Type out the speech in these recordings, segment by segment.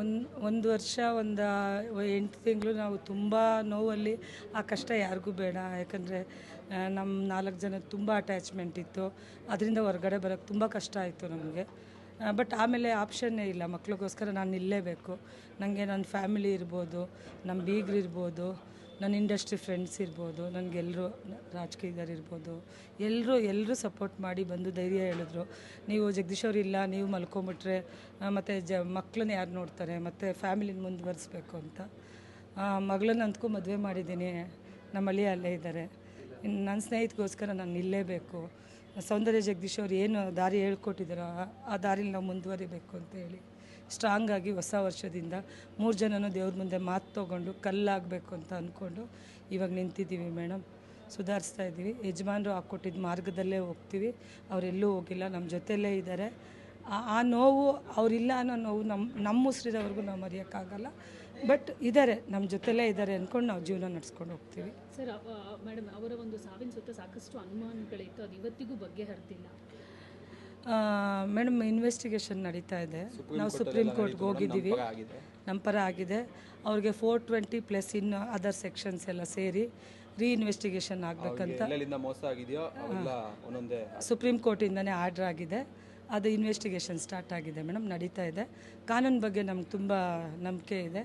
ಒಂದು ಒಂದು ವರ್ಷ, ಒಂದು ಎಂಟು ತಿಂಗಳು ನಾವು ತುಂಬ ನೋವಲ್ಲಿ ಆ ಕಷ್ಟ ಯಾರಿಗೂ ಬೇಡ. ಯಾಕಂದರೆ ನಮ್ಮ ನಾಲ್ಕು ಜನ ತುಂಬ ಅಟ್ಯಾಚ್ಮೆಂಟ್ ಇತ್ತು. ಅದರಿಂದ ಹೊರಗಡೆ ಬರೋಕ್ಕೆ ತುಂಬ ಕಷ್ಟ ಆಯಿತು ನಮಗೆ. ಬಟ್ ಆಮೇಲೆ ಆಪ್ಷನ್ನೇ ಇಲ್ಲ. ಮಕ್ಳಿಗೋಸ್ಕರ ನಾನು ಇಲ್ಲೇಬೇಕು. ನನಗೆ ನನ್ನ ಫ್ಯಾಮಿಲಿ ಇರ್ಬೋದು ನಮ್ಮ ಬೀಗರು ಇರ್ಬೋದು ನನ್ನ ಇಂಡಸ್ಟ್ರಿ ಫ್ರೆಂಡ್ಸ್ ಇರ್ಬೋದು ನನಗೆಲ್ಲರೂ ರಾಜಕೀಯದವ್ರು ಇರ್ಬೋದು ಎಲ್ಲರೂ ಎಲ್ಲರೂ ಸಪೋರ್ಟ್ ಮಾಡಿ ಬಂದು ಧೈರ್ಯ ಹೇಳಿದ್ರು. ನೀವು ಜಗದೀಶ್ ಅವ್ರು ಇಲ್ಲ, ನೀವು ಮಲ್ಕೊಂಬಿಟ್ರೆ ಮತ್ತು ಜ ಮಕ್ಕಳನ್ನ ಯಾರು ನೋಡ್ತಾರೆ, ಮತ್ತು ಫ್ಯಾಮಿಲಿನ ಮುಂದುವರಿಸ್ಬೇಕು ಅಂತ. ಮಗಳನ್ನ ಮದುವೆ ಮಾಡಿದ್ದೀನಿ. ನಮ್ಮ ಅಳಿಯ ಅಲ್ಲೇ ಇದ್ದಾರೆ. ನನ್ನ ಸ್ನೇಹಿತಗೋಸ್ಕರ ನಾನು ನಿಲ್ಲೇಬೇಕು. ಸೌಂದರ್ಯ ಜಗದೀಶ್ ಅವ್ರು ಏನು ದಾರಿ ಹೇಳ್ಕೊಟ್ಟಿದ್ದಾರೋ ಆ- ದಾರಿಲಿ ನಾವು ಮುಂದುವರಿಬೇಕು ಅಂತ ಹೇಳಿ. ಸ್ಟ್ರಾಂಗ್ ಆಗಿ ಹೊಸ ವರ್ಷದಿಂದ ಮೂರು ಜನನೂ ದೇವ್ರ ಮುಂದೆ ಮಾತು ತೊಗೊಂಡು ಕಲ್ಲಾಗಬೇಕು ಅಂತ ಅಂದ್ಕೊಂಡು ಇವಾಗ ನಿಂತಿದ್ದೀವಿ ಮೇಡಮ್ ಸುಧಾರಿಸ್ತಾ ಇದ್ದೀವಿ. ಯಜಮಾನರು ಹಾಕ್ಕೊಟ್ಟಿದ್ದ ಮಾರ್ಗದಲ್ಲೇ ಹೋಗ್ತೀವಿ. ಅವರೆಲ್ಲೂ ಹೋಗಿಲ್ಲ. ನಮ್ಮ ಜೊತೆಯಲ್ಲೇ ಇದ್ದಾರೆ ಆ ನೋವು ಅವರಿಲ್ಲ ಅನ್ನೋ ನೋವು ನಮ್ಮ ನಮ್ಮ ಉಸಿರಿದವ್ರಿಗೂ ನಾವು ಮರೆಯೋಕ್ಕಾಗಲ್ಲ. ಬಟ್ ಇದ್ದಾರೆ ನಮ್ಮ ಜೊತೆಲೇ ಇದ್ದಾರೆ ಅಂದ್ಕೊಂಡು ನಾವು ಜೀವನ ನಡೆಸ್ಕೊಂಡು ಹೋಗ್ತೀವಿ. ಸರ್ ಮೇಡಮ್ ಅವರ ಒಂದು ಸಾವಿನ ಸುತ್ತ ಸಾಕಷ್ಟು ಅನುಮಾನಗಳಿತ್ತು ಅದು ಇವತ್ತಿಗೂ ಬಗ್ಗೆ ಹರಿದಿಲ್ಲ ಮೇಡಮ್ ಇನ್ವೆಸ್ಟಿಗೇಷನ್ ನಡೀತಾ ಇದೆ. ನಾವು ಸುಪ್ರೀಂ ಕೋರ್ಟ್ಗೆ ಹೋಗಿದ್ದೀವಿ. ನಮ್ಮ ಪರ ಆಗಿದೆ. ಅವ್ರಿಗೆ ಫೋರ್ ಟ್ವೆಂಟಿ ಪ್ಲಸ್ ಇನ್ನು ಅದರ್ ಸೆಕ್ಷನ್ಸ್ ಎಲ್ಲ ಸೇರಿ ರೀ ಇನ್ವೆಸ್ಟಿಗೇಷನ್ ಆಗಬೇಕಂತ ಎಲ್ಲೆಲ್ಲಿಂದ ಮೋಸ ಆಗಿದೆಯೋ ಅವೆಲ್ಲ ಒಂದೊಂದೇ ಸುಪ್ರೀಂ ಕೋರ್ಟಿಂದನೇ ಆರ್ಡ್ರ್ ಆಗಿದೆ. ಅದು ಇನ್ವೆಸ್ಟಿಗೇಷನ್ ಸ್ಟಾರ್ಟ್ ಆಗಿದೆ ಮೇಡಮ್ ನಡೀತಾ ಇದೆ. ಕಾನೂನು ಬಗ್ಗೆ ನಮ್ಗೆ ತುಂಬ ನಂಬಿಕೆ ಇದೆ.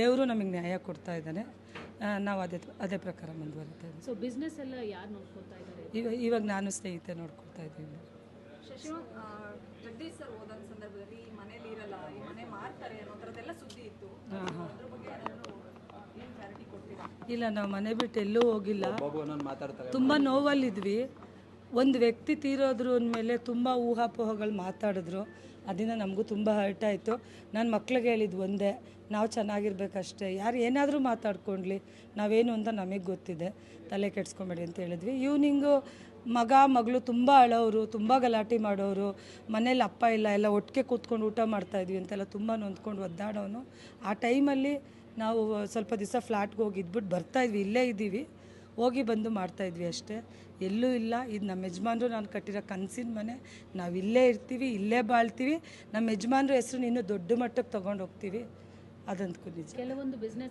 ದೇವರು ನಮಗೆ ನ್ಯಾಯ ಕೊಡ್ತಾ ಇದ್ದಾನೆ. ನಾವು ಅದೇ ಅದೇ ಪ್ರಕಾರ ಮುಂದುವರಿತಾ ಇದ್ದೀವಿ. ಸೊ ಬಿಸ್ನೆಸ್ ಎಲ್ಲ ಯಾರು ನೋಡ್ಕೊಳ್ತಾ ಇದ್ದಾರೆ? ಇವಾಗ ಇವಾಗ ನಾನು ಸ್ನೇಹಿತೆ ನೋಡ್ಕೊಳ್ತಾ ಇದ್ದೀನಿ ಜಗದೀಶ್ ಸರ್ ಹೋದ ಸಂದರ್ಭದಲ್ಲಿ ಈ ಮನೇಲಿ ಇರಲ್ಲ ಈ ಮನೆ ಮಾರ್ತಾರೆ ಅನ್ನೋ ಥರದ್ದೆಲ್ಲ ಸುದ್ದಿ ಇತ್ತು. ಅದ್ರ ಬಗ್ಗೆ ಏನಾದ್ರು ಏನು ಕ್ಲಾರಿಟಿ ಕೊಡ್ತೀರಾ? ಇಲ್ಲ ನಾವು ಮನೆ ಬಿಟ್ಟು ಎಲ್ಲೂ ಹೋಗಿಲ್ಲ. ತುಂಬ ನೋವಲ್ಲಿದ್ವಿ. ಒಂದು ವ್ಯಕ್ತಿ ತೀರೋದ್ರು ಅಂದಮೇಲೆ ತುಂಬ ಊಹಾಪೋಹಗಳು ಮಾತಾಡಿದ್ರು. ಅದರಿಂದ ನಮಗೂ ತುಂಬ ಹರ್ಟ್ ಆಯಿತು. ನಾನು ಮಕ್ಳಿಗೆ ಹೇಳಿದ್ದು ಒಂದೇ, ನಾವು ಚೆನ್ನಾಗಿರ್ಬೇಕಷ್ಟೇ. ಯಾರು ಏನಾದರೂ ಮಾತಾಡ್ಕೊಂಡ್ಲಿ, ನಾವೇನು ಅಂತ ನಮಗೆ ಗೊತ್ತಿದೆ. ತಲೆ ಕೆಡ್ಸ್ಕೊಬೇಡಿ ಅಂತ ಹೇಳಿದ್ವಿ. ಈವ್ನಿಂಗು ಮಗ, ಮಗಳು ತುಂಬ ಅಳೋರು ತುಂಬ ಗಲಾಟೆ ಮಾಡೋರು ಮನೇಲಿ ಅಪ್ಪ ಇಲ್ಲ, ಎಲ್ಲ ಒಟ್ಟಿಗೆ ಕೂತ್ಕೊಂಡು ಊಟ ಮಾಡ್ತಾಯಿದ್ವಿ ಅಂತೆಲ್ಲ ತುಂಬ ನೊಂದ್ಕೊಂಡು ಒದ್ದಾಡೋನು. ಆ ಟೈಮಲ್ಲಿ ನಾವು ಸ್ವಲ್ಪ ದಿವಸ ಫ್ಲ್ಯಾಟ್ಗೆ ಹೋಗಿ ಇದ್ಬಿಟ್ಟು ಬರ್ತಾಯಿದ್ವಿ ಇಲ್ಲೇ ಇದ್ದೀವಿ. ಹೋಗಿ ಬಂದು ಮಾಡ್ತಾಯಿದ್ವಿ ಅಷ್ಟೇ. ಎಲ್ಲೂ ಇಲ್ಲ. ಇದು ನಮ್ಮ ಯಜಮಾನ್ರು ನಾನು ಕಟ್ಟಿರೋ ಕನಸಿನ ಮನೆ. ನಾವು ಇಲ್ಲೇ ಇರ್ತೀವಿ, ಇಲ್ಲೇ ಬಾಳ್ತೀವಿ. ನಮ್ಮ ಯಜಮಾನ್ರ ಹೆಸರು ಇನ್ನೂ ದೊಡ್ಡ ಮಟ್ಟಕ್ಕೆ ತೊಗೊಂಡು ಹೋಗ್ತೀವಿ ಅದಂತ ನಿಜ. ಕೆಲವೊಂದು ಬಿಸ್ನೆಸ್